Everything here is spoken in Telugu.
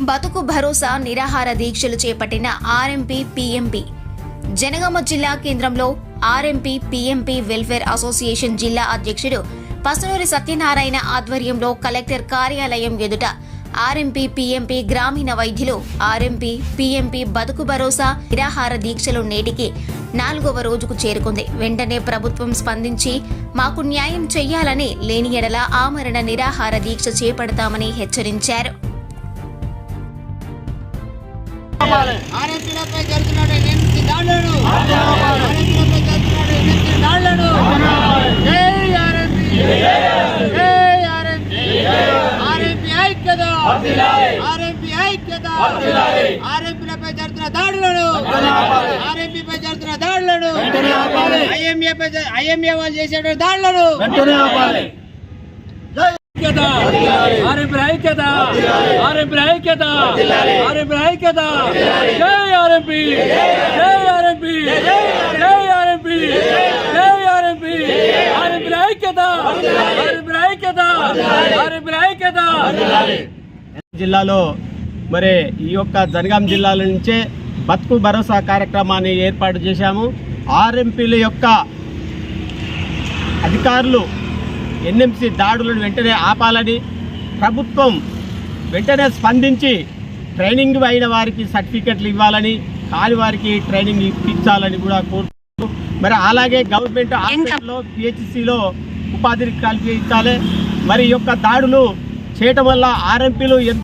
బతుకు భరోసా నిరాహార దీక్షలు చేపట్టిన ఆర్ఎంపీ పీఎంపీ జనగామ జిల్లా కేంద్రంలో ఆర్ఎంపీ పీఎంపీ వెల్ఫేర్ అసోసియేషన్ జిల్లా అధ్యక్షుడు పసునూరి సత్యనారాయణ ఆధ్వర్యంలో కలెక్టర్ కార్యాలయం ఎదుట ఆర్ఎంపీ పీఎంపీ గ్రామీణ వైద్యులు ఆర్ఎంపీ పీఎంపీ బతుకు భరోసా నిరాహార దీక్షలు నేటికి నాలుగవ రోజుకు చేరుకుంది. వెంటనే ప్రభుత్వం స్పందించి మాకు న్యాయం చెయ్యాలని లేని ఎడల ఆమరణ నిరాహార దీక్ష చేపడతామని హెచ్చరించారు. ఆర్ఎస్పీలపై జరుగుతున్న ఎనిమిది దాడులను. ఆర్ఎస్పీలపై జరుగుతున్న ఎనిమిది దాడులను. జై ఆర్ఎస్పీ జై ఆర్ఎస్పీ ఆర్ఎస్పీ ఐక్యత. ఆర్ఎస్పీ ఐక్యత. ఆర్ఎస్పీలపై జరుగుతున్న దాడులను. ఆర్ఎస్పీపై జరుగుతున్న దాడులను. ఐఎంఏపై ఐఎంఏ వాళ్ళు చేసేటువంటి దాడులను. ఐక్యత. ఆర్ఎంపీ ఐక్యత ఆర్ఎంపీ ఐక్యత ఆర్ఎంపీ ఐక్యత. జై ఆర్ఎంపీ జై ఆర్ఎంపీ జై ఆర్ఎంపీ జై ఆర్ఎంపీ. ఆర్ఎంపీ ఐక్యత ఆర్ఎంపీ ఐక్యత ఆర్ఎంపీ ఐక్యత. జిల్లాలో మరి ఈ యొక్క జనగాం జిల్లాల నుంచే బతుకు భరోసా కార్యక్రమాన్ని ఏర్పాటు చేశాము. ఆర్ఎంపీల యొక్క అధికారులు ఎన్ఎంసీ దాడులను వెంటనే ఆపాలని ప్రభుత్వం వెంటనే స్పందించి ట్రైనింగ్ అయిన వారికి సర్టిఫికెట్లు ఇవ్వాలని కాని వారికి ట్రైనింగ్ ఇప్పించాలని కూడా కోరుతూ మరి అలాగే గవర్నమెంట్ హాస్పిటల్లో పిహెచ్సిలో ఉపాధిని కల్పించాలి. మరి ఈ యొక్క దాడులు చేయటం వల్ల ఆర్ఎంపీలు